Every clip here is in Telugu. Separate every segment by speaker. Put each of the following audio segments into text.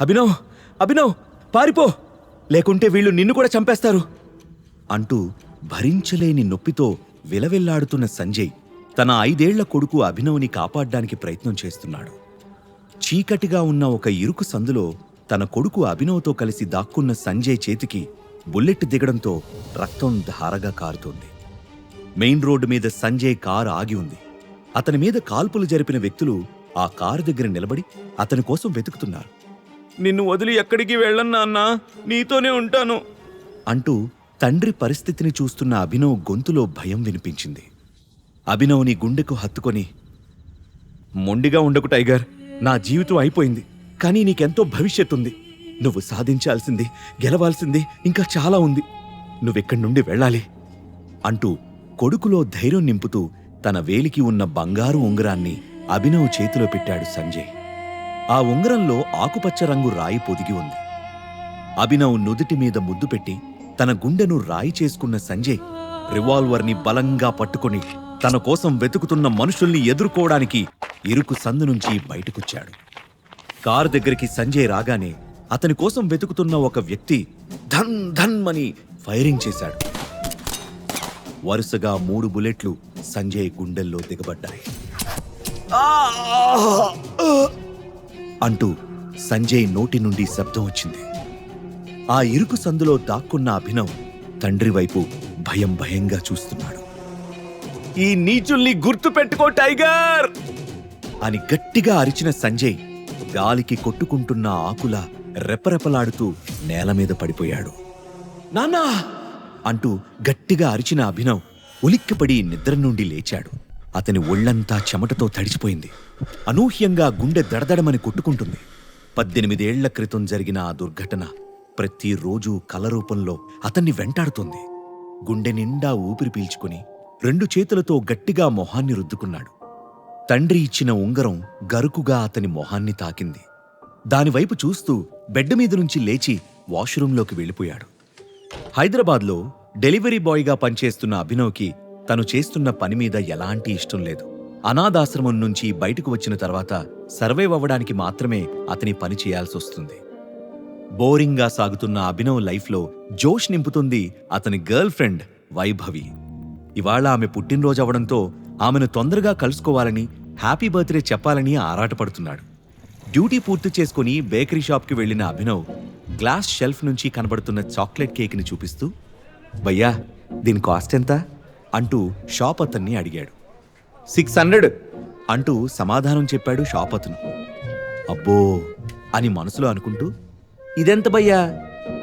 Speaker 1: అభినవ్ అభినవ్ పారిపో. లేకుంటే వీళ్ళు నిన్ను కూడా చంపేస్తారు. అంటూ భరించలేని నొప్పితో విలవిల్లాడుతున్న సంజయ్ తన ఐదేళ్ళ కొడుకు అభినవ్ని కాపాడ్డానికి ప్రయత్నం చేస్తున్నాడు. చీకటిగా ఉన్న ఒక ఇరుకు సందులో తన కొడుకు అభినవ్తో కలిసి దాక్కున్న సంజయ్ చేతికి బుల్లెట్ దిగడంతో రక్తం ధారగా కారుతోంది. మెయిన్ రోడ్డు మీద సంజయ్ కారు ఆగి ఉంది. అతని మీద కాల్పులు జరిపిన వ్యక్తులు ఆ కారు దగ్గర నిలబడి అతని కోసం వెతుకుతున్నారు. నిన్ను వదిలి ఎక్కడికి వెళ్ళన్నా అన్నా నీతోనే ఉంటాను. అంటూ తండ్రి పరిస్థితిని చూస్తున్న అభినవ్ గొంతులో భయం వినిపించింది. అభినవ్ని గుండెకు హత్తుకొని మొండిగా ఉండకు టైగర్. నా జీవితం అయిపోయింది కానీ నీకెంతో భవిష్యత్తుంది. నువ్వు సాధించాల్సింది గెలవాల్సింది ఇంకా చాలా ఉంది. నువ్వెక్కడి నుండి వెళ్ళాలి? అంటూ కొడుకులో ధైర్యం నింపుతూ తన వేలికి ఉన్న బంగారు ఉంగరాన్ని అభినవ్ చేతిలో పెట్టాడు సంజయ్. ఆ ఉంగరంలో ఆకుపచ్చ రంగు రాయి పొదిగి ఉంది. అభినవ్ నుదుటి మీద ముద్దు పెట్టి తన గుండెను రాయి చేసుకున్న సంజయ్ రివాల్వర్ని బలంగా పట్టుకొని తన కోసం వెతుకుతున్న మనుషుల్ని ఎదుర్కోవడానికి ఇరుకు సందు నుంచి బయటకొచ్చాడు. కారు దగ్గరికి సంజయ్ రాగానే అతని కోసం వెతుకుతున్న ఒక వ్యక్తి ధన్ ధన్ అని ఫైరింగ్ చేశాడు. వరుసగా మూడు బుల్లెట్లు సంజయ్ గుండెల్లో దిగబడ్డాయి. అంటూ సంజయ్ నోటి నుండి శబ్దం వచ్చింది. ఆ ఇరుకు సందులో దాక్కున్న అభినవ్ తండ్రి వైపు భయం భయంగా చూస్తున్నాడు. ఈ నీచుల్ని గుర్తు పెట్టుకో టైగర్! అని గట్టిగా అరిచిన సంజయ్ గాలికి కొట్టుకుంటున్న ఆకుల రెపరెపలాడుతూ నేల మీద పడిపోయాడు. నానా అంటూ గట్టిగా అరిచిన అభినవ్ ఉలిక్కిపడి నిద్ర నుండి లేచాడు. అతని ఒళ్ళంతా చెమటతో తడిచిపోయింది. అనూహ్యంగా గుండె దడదడమని కొట్టుకుంటుంది. పద్దెనిమిదేళ్ళ క్రితం జరిగిన ఆ దుర్ఘటన ప్రతిరోజు కల రూపంలో అతన్ని వెంటాడుతోంది. గుండె నిండా ఊపిరి పీల్చుకుని రెండు చేతులతో గట్టిగా మొహాన్ని రుద్దుకున్నాడు. తండ్రి ఇచ్చిన ఉంగరం గరుకుగా అతని మొహాన్ని తాకింది. దానివైపు చూస్తూ బెడ్ మీద నుంచి లేచి వాష్రూంలోకి వెళ్ళిపోయాడు. హైదరాబాద్లో డెలివరీ బాయ్గా పనిచేస్తున్న అభినవ్కి తను చేస్తున్న పని మీద ఎలాంటి ఇష్టం లేదు. అనాథాశ్రమం నుంచి బయటకు వచ్చిన తర్వాత సర్వైవ్ అవ్వడానికి మాత్రమే అతని పని చేయాల్సి వస్తుంది. బోరింగ్గా సాగుతున్న అభినవ్ లైఫ్లో జోష్ నింపుతుంది అతని గర్ల్ ఫ్రెండ్ వైభవి. ఇవాళ ఆమె పుట్టినరోజు అవడంతో ఆమెను తొందరగా కలుసుకోవాలని హ్యాపీ బర్త్డే చెప్పాలని ఆరాటపడుతున్నాడు. డ్యూటీ పూర్తి చేసుకుని బేకరీ షాప్కి వెళ్ళిన అభినవ్ గ్లాస్ షెల్ఫ్ నుంచి కనబడుతున్న చాక్లెట్ కేక్ని చూపిస్తూ భయ్యా దీని కాస్ట్ ఎంత? అంటూ షాప్ అతన్ని అడిగాడు. సిక్స్ హండ్రెడ్ అంటూ సమాధానం చెప్పాడు షాప్ అతను అబ్బో అని మనసులో అనుకుంటూ ఇదెంత భయ్యా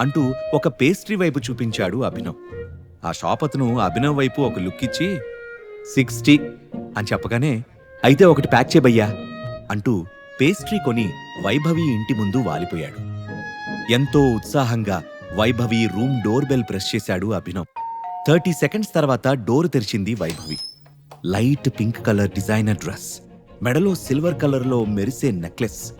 Speaker 1: అంటూ ఒక పేస్ట్రీ వైపు చూపించాడు అభినవ్. ఆ షాప్ అతను అభినవ్ వైపు ఒక లుక్ ఇచ్చి సిక్స్టీ అని చెప్పగానే అయితే ఒకటి ప్యాక్ చేయబయ్యా అంటూ పేస్ట్రీ కొని వైభవి ఇంటి ముందు వాలిపోయాడు. ఎంతో ఉత్సాహంగా Vaibhavi room door bell press చేశాడు అభినవ్. థర్టీ సెకండ్స్ తర్వాత డోర్ తెరిచింది Vaibhavi. Light pink colour designer dress మెడలో సిల్వర్ కలర్లో మెరిసే నెక్లెస్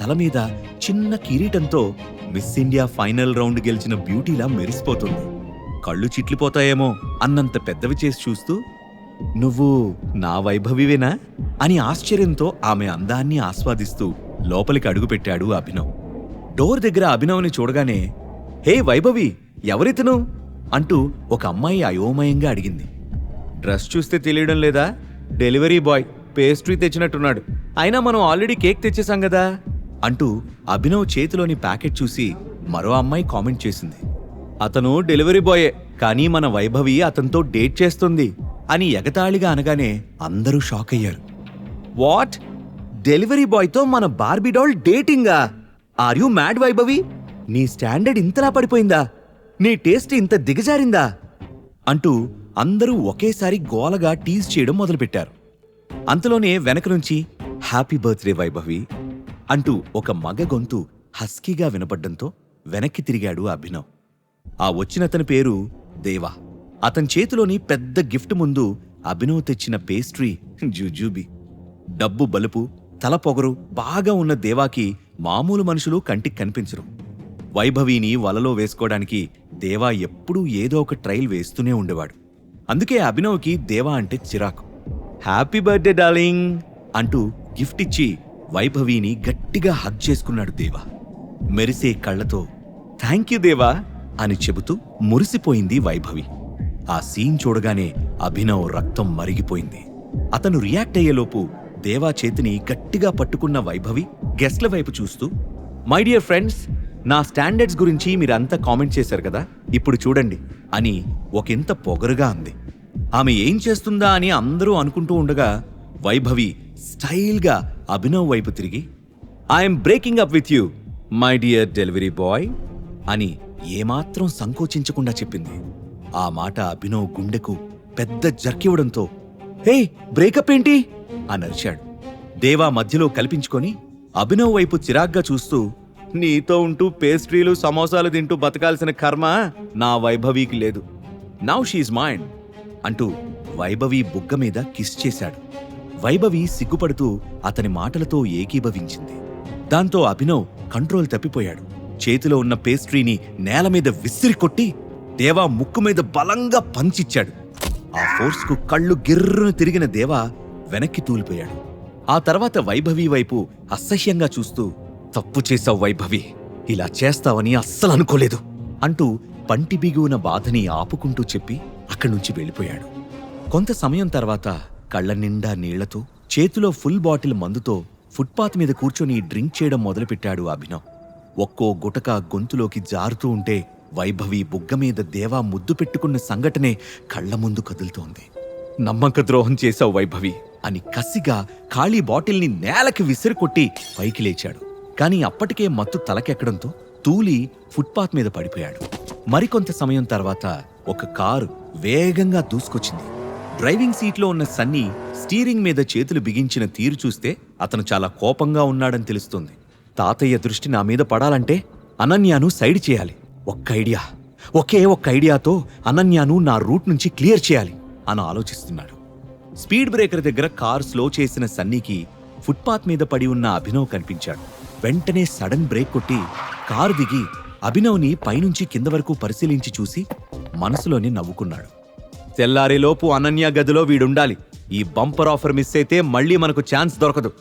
Speaker 1: తల మీద చిన్న కిరీటంతో మిస్ ఇండియా ఫైనల్ రౌండ్ గెలిచిన బ్యూటీలా మెరిసిపోతుంది. కళ్ళు చిట్లిపోతాయేమో అన్నంత పెద్దవి చేసి చూస్తూ నువ్వు నా వైభవివేనా? అని ఆశ్చర్యంతో ఆమె అందాన్ని ఆస్వాదిస్తూ లోపలికి అడుగుపెట్టాడు అభినవ్. డోర్ దగ్గర అభినవ్ని చూడగానే హే వైభవి ఎవరితను? అంటూ ఒక అమ్మాయి అయోమయంగా అడిగింది. డ్రెస్ చూస్తే తెలియడం లేదా? డెలివరీ బాయ్ పేస్ట్రీ తెచ్చినట్టున్నాడు. అయినా మనం ఆల్రెడీ కేక్ తెచ్చేసాం కదా? అంటూ అభినవ్ చేతిలోని ప్యాకెట్ చూసి మరో అమ్మాయి కామెంట్ చేసింది. అతను డెలివరీ బాయే కానీ మన వైభవి అతనితో డేట్ చేస్తుంది అని ఎగతాళిగా అనగానే అందరూ షాక్ అయ్యారు. వాట్? డెలివరీ బాయ్తో మన Barbie doll డేటింగా? Are you mad Vaibhavi? నీ స్టాండర్డ్ ఇంతలా పడిపోయిందా? నీ టేస్ట్ ఇంత దిగజారిందా? అంటూ అందరూ ఒకేసారి గోలగా టీజ్ చేయడం మొదలుపెట్టారు. అంతలోనే వెనక నుంచి హ్యాపీ బర్త్డే వైభవి అంటూ ఒక మగ గొంతు హస్కీగా వినపడ్డంతో వెనక్కి తిరిగాడు అభినవ్. ఆ వచ్చినతని పేరు దేవా. అతని చేతిలోని పెద్ద గిఫ్ట్ ముందు అభినవ్ తెచ్చిన పేస్ట్రీ జుజూబి. డబ్బు బలుపు తల పొగరు బాగా ఉన్న దేవాకి మామూలు మనుషులు కంటికి కనిపించరు. వైభవిని వలలో వేసుకోవడానికి దేవా ఎప్పుడూ ఏదో ఒక ట్రైల్ వేస్తూనే ఉండేవాడు. అందుకే అభినవ్కి దేవా అంటే చిరాకు. హ్యాపీ బర్త్డే డార్లింగ్ అంటూ గిఫ్ట్ ఇచ్చి వైభవిని గట్టిగా హగ్ చేసుకున్నాడు దేవా. మెరిసే కళ్ళతో థ్యాంక్ యూ దేవా అని చెబుతూ మురిసిపోయింది వైభవి. ఆ సీన్ చూడగానే అభినవ్ రక్తం మరిగిపోయింది. అతను రియాక్ట్ అయ్యేలోపు దేవా చేతిని గట్టిగా పట్టుకున్న వైభవి గెస్ట్ల వైపు చూస్తూ మై డియర్ ఫ్రెండ్స్ నా స్టాండర్డ్స్ గురించి మీరంతా కామెంట్ చేశారు కదా? ఇప్పుడు చూడండి. అని ఒకంత పొగరుగా అంది. ఆమె ఏం చేస్తుందా అని అందరూ అనుకుంటూ ఉండగా వైభవి స్టైల్గా అభినవ్ వైపు తిరిగి I'm breaking up with you my dear delivery boy అని ఏమాత్రం సంకోచించకుండా చెప్పింది. ఆ మాట అభినవ్ గుండెకు పెద్ద జర్కివ్వడంతో హే బ్రేకప్ ఏంటి? అని అరిచాడు. దేవా మధ్యలో కల్పించుకొని అభినవ్ వైపు చిరాగ్గా చూస్తూ నీతో ఉంటూ పేస్ట్రీలు సమోసాలు తింటూ బతకాల్సిన కర్మ నా వైభవీకి లేదు. నౌ షీఈ్ మైండ్ అంటూ వైభవి బుగ్గ మీద కిస్ చేశాడు. వైభవి సిగ్గుపడుతూ అతని మాటలతో ఏకీభవించింది. దాంతో అభినవ్ కంట్రోల్ తప్పిపోయాడు. చేతిలో ఉన్న పేస్ట్రీని నేల మీద విసిరి కొట్టి దేవా ముక్కు మీద బలంగా పంచిచ్చాడు. ఆ ఫోర్స్కు కళ్ళు గిర్రును తిరిగిన దేవా వెనక్కి తూలిపోయాడు. ఆ తర్వాత వైభవి వైపు అసహ్యంగా చూస్తూ తప్పు చేశావు వైభవి. ఇలా చేస్తావని అస్సలు అనుకోలేదు. అంటూ పంటి బిగువున బాధని ఆపుకుంటూ చెప్పి అక్కడి నుంచి వెళ్ళిపోయాడు. కొంత సమయం తర్వాత కళ్ళ నిండా నీళ్ళతో చేతిలో ఫుల్ బాటిల్ మందుతో ఫుట్పాత్ మీద కూర్చొని డ్రింక్ చేయడం మొదలుపెట్టాడు అభినవ్. ఒక్కో గుటక గొంతులోకి జారుతూ ఉంటే వైభవి బుగ్గ మీద దేవా ముద్దు పెట్టుకున్న సంఘటనే కళ్ళ ముందు కదులుతోంది. నమ్మక ద్రోహం చేశావు వైభవి అని కసిగా ఖాళీ బాటిల్ని నేలకి విసిరికొట్టి పైకి లేచాడు. కానీ అప్పటికే మత్తు తలకెక్కడంతో తూలి ఫుట్పాత్ మీద పడిపోయాడు. మరికొంత సమయం తర్వాత ఒక కారు వేగంగా దూసుకొచ్చింది. డ్రైవింగ్ సీట్లో ఉన్న సన్నీ స్టీరింగ్ మీద చేతులు బిగించిన తీరు చూస్తే అతను చాలా కోపంగా ఉన్నాడని తెలుస్తుంది. తాతయ్య దృష్టి నా మీద పడాలంటే అనన్యాను సైడ్ చేయాలి. ఒక్క ఐడియా ఒకే ఒక్క ఐడియాతో అనన్యాను నా రూట్ నుంచి క్లియర్ చేయాలి అని ఆలోచిస్తున్నాడు. స్పీడ్ బ్రేకర్ దగ్గర కారు స్లో చేసిన సన్నీకి ఫుట్పాత్ మీద పడి ఉన్న అభినవ్ కనిపించాడు. వెంటనే సడన్ బ్రేక్ కొట్టి కారు దిగి అభినవ్ని పైనుంచి కింద వరకు పరిశీలించి చూసి మనసులోనే నవ్వుకున్నాడు. తెల్లారేలోపు అనన్య గదిలో వీడుండాలి. ఈ బంపర్ ఆఫర్ మిస్ అయితే మళ్ళీ మనకు ఛాన్స్ దొరకదు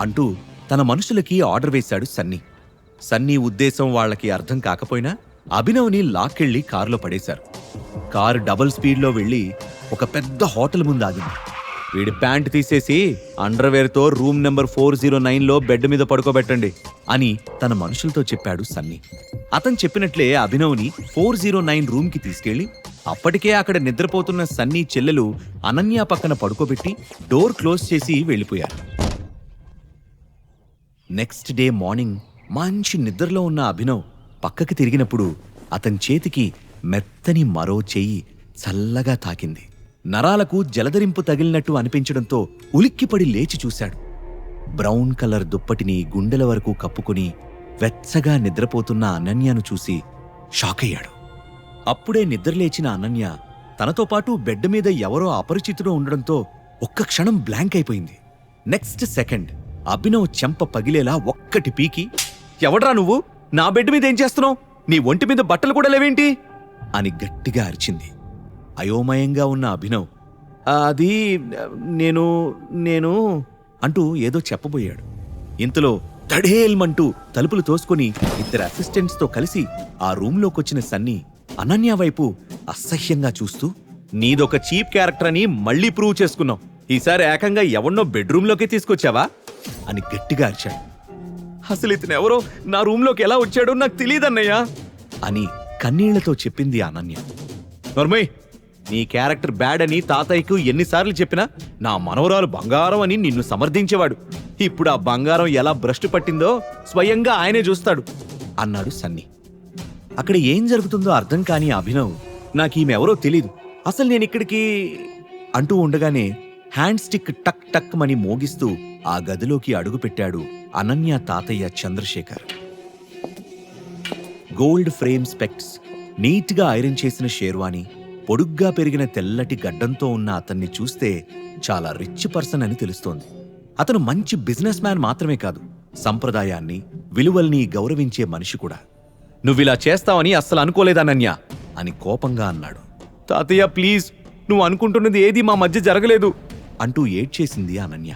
Speaker 1: అంటూ తన మనుషులకి ఆర్డర్ వేశాడు సన్నీ. సన్నీ ఉద్దేశం వాళ్ళకి అర్థం కాకపోయినా అభినవ్ని లాక్కెళ్ళి కారులో పడేశారు. కారు డబుల్ స్పీడ్లో వెళ్ళి ఒక పెద్ద హోటల్ ముందు ఆగింది. వీడి ప్యాంట్ తీసేసి అండర్వేర్తో రూమ్ నెంబర్ ఫోర్ జీరో నైన్లో బెడ్ మీద పడుకోబెట్టండి అని తన మనుషులతో చెప్పాడు సన్నీ. అతను చెప్పినట్లే అభినవ్ని ఫోర్ జీరో నైన్ రూమ్కి తీసుకెళ్ళి అప్పటికే అక్కడ నిద్రపోతున్న సన్నీ చెల్లెలు అనన్య పక్కన పడుకోబెట్టి డోర్ క్లోజ్ చేసి వెళ్ళిపోయారు. నెక్స్ట్ డే మార్నింగ్ మంచి నిద్రలో ఉన్న అభినవ్ పక్కకి తిరిగినప్పుడు అతని చేతికి మెత్తని మరో చెయ్యి చల్లగా తాకింది. నరాలకు జలధరింపు తగిలినట్టు అనిపించడంతో ఉలిక్కిపడి లేచి చూశాడు. బ్రౌన్ కలర్ దుప్పటిని గుండెల వరకు కప్పుకుని వెచ్చగా నిద్రపోతున్న అనన్యను చూసి షాకయ్యాడు అప్పుడే నిద్రలేచిన అనన్య తనతో పాటు బెడ్ మీద ఎవరో అపరిచితుడు ఉండడంతో ఒక్క క్షణం బ్లాంక్ అయిపోయింది. నెక్స్ట్ సెకండ్ అభినవ్ చెంప పగిలేలా ఒక్కటి పీకి ఎవడ్రా నువ్వు? నా బెడ్ మీద ఏం చేస్తున్నావు? నీ ఒంటి మీద బట్టలు కూడా లేవేంటి? అని గట్టిగా అరిచింది. అయోమయంగా ఉన్న అభినవ్. అది నేను నేను అంటూ ఏదో చెప్పబోయాడు. ఇంతలో తడేల్మంటూ తలుపులు తోసుకొని ఇద్దరు అసిస్టెంట్స్తో కలిసి ఆ రూంలోకొచ్చిన సన్నీ అనన్య వైపు అసహ్యంగా చూస్తూ నీదొక చీప్ క్యారెక్టర్ అని మళ్ళీ ప్రూవ్ చేసుకున్నావు ఈసారి ఏకంగా ఎవన్నో బెడ్రూమ్లోకి తీసుకొచ్చావా? అని గట్టిగా అరిచాడు. అసలు ఇతను ఎవరో? నా రూంలోకి ఎలా వచ్చాడో నాకు తెలియదన్నయ్యా అని కన్నీళ్ళతో చెప్పింది అనన్య. నర్మయ్ నీ క్యారెక్టర్ బ్యాడ్ అని తాతయ్యకు ఎన్నిసార్లు చెప్పినా నా మనవరాలు బంగారం అని నిన్ను సమర్థించేవాడు. ఇప్పుడు ఆ బంగారం ఎలా భ్రష్టు పట్టిందో స్వయంగా ఆయనే చూస్తాడు అన్నాడు సన్నీ. అక్కడ ఏం జరుగుతుందో అర్థం కాని అభినవ్ నాకీమెవరో తెలీదు. అసలు నేను ఇక్కడికి అంటూ ఉండగానే హ్యాండ్ స్టిక్ టక్ టక్ మని మోగిస్తూ ఆ గదిలోకి అడుగుపెట్టాడు అనన్య తాతయ్య చంద్రశేఖర్. గోల్డ్ ఫ్రేమ్ స్పెక్ట్స్ నీట్గా ఐరన్ చేసిన షేర్వాణి పొడుగ్గా పెరిగిన తెల్లటి గడ్డంతో ఉన్న అతన్ని చూస్తే చాలా రిచ్ పర్సన్ అని తెలుస్తోంది. అతను మంచి బిజినెస్ మ్యాన్ మాత్రమే కాదు సంప్రదాయాన్ని విలువల్ని గౌరవించే మనిషి కూడా. నువ్విలా చేస్తావని అస్సలు అనుకోలేదానన్య అని కోపంగా అన్నాడు. తాతయ్య ప్లీజ్ నువ్వు అనుకుంటున్నది ఏది మా మధ్య జరగలేదు అంటూ ఏడ్చేసింది అనన్య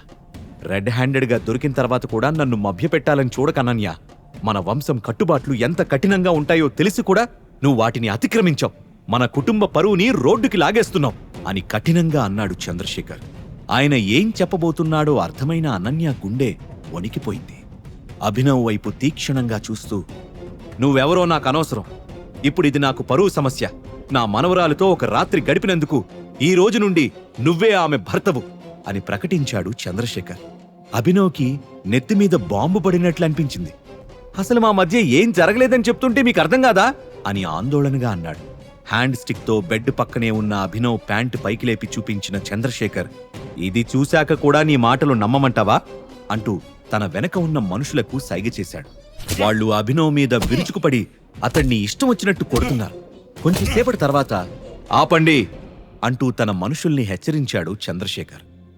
Speaker 1: రెడ్ హ్యాండెడ్గా దొరికిన తర్వాత కూడా నన్ను మభ్యపెట్టాలని చూడకనన్య మన వంశం కట్టుబాట్లు ఎంత కఠినంగా ఉంటాయో తెలిసి కూడా నువ్వు వాటిని అతిక్రమించావు. మన కుటుంబ పరువుని రోడ్డుకి లాగేస్తున్నాం అని కఠినంగా అన్నాడు చంద్రశేఖర్. ఆయన ఏం చెప్పబోతున్నాడో అర్థమైన అనన్య గుండె వణికిపోయింది. అభినవ్ వైపు తీక్షణంగా చూస్తూ నువ్వెవరో నాకు అనవసరం. ఇప్పుడు ఇది నాకు పరువు సమస్య. నా మనవరాలతో ఒక రాత్రి గడిపినందుకు ఈ రోజు నుండి నువ్వే ఆమె భర్తవు అని ప్రకటించాడు చంద్రశేఖర్. అభినవ్కి నెత్తిమీద బాంబు పడినట్లు అనిపించింది. అసలు మా మధ్య ఏం జరగలేదని చెప్తుంటే మీకు అర్థం కాదా? అని ఆందోళనగా అన్నాడు. హ్యాండ్ స్టిక్తో బెడ్ పక్కనే ఉన్న అభినవ్ ప్యాంటు పైకి లేపి చూపించిన చంద్రశేఖర్ ఇది చూశాక కూడా నీ మాటలు నమ్మమంటావా? అంటూ తన వెనక ఉన్న మనుషులకు సైగ చేశాడు. వాళ్ళు అభినవ్ మీద విరుచుకుపడి అతన్ని ఇష్టం వచ్చినట్టు కొడుతున్నారు. కొంచెంసేపటి తర్వాత ఆపండి అంటూ తన మనుషుల్ని హెచ్చరించాడు చంద్రశేఖర్.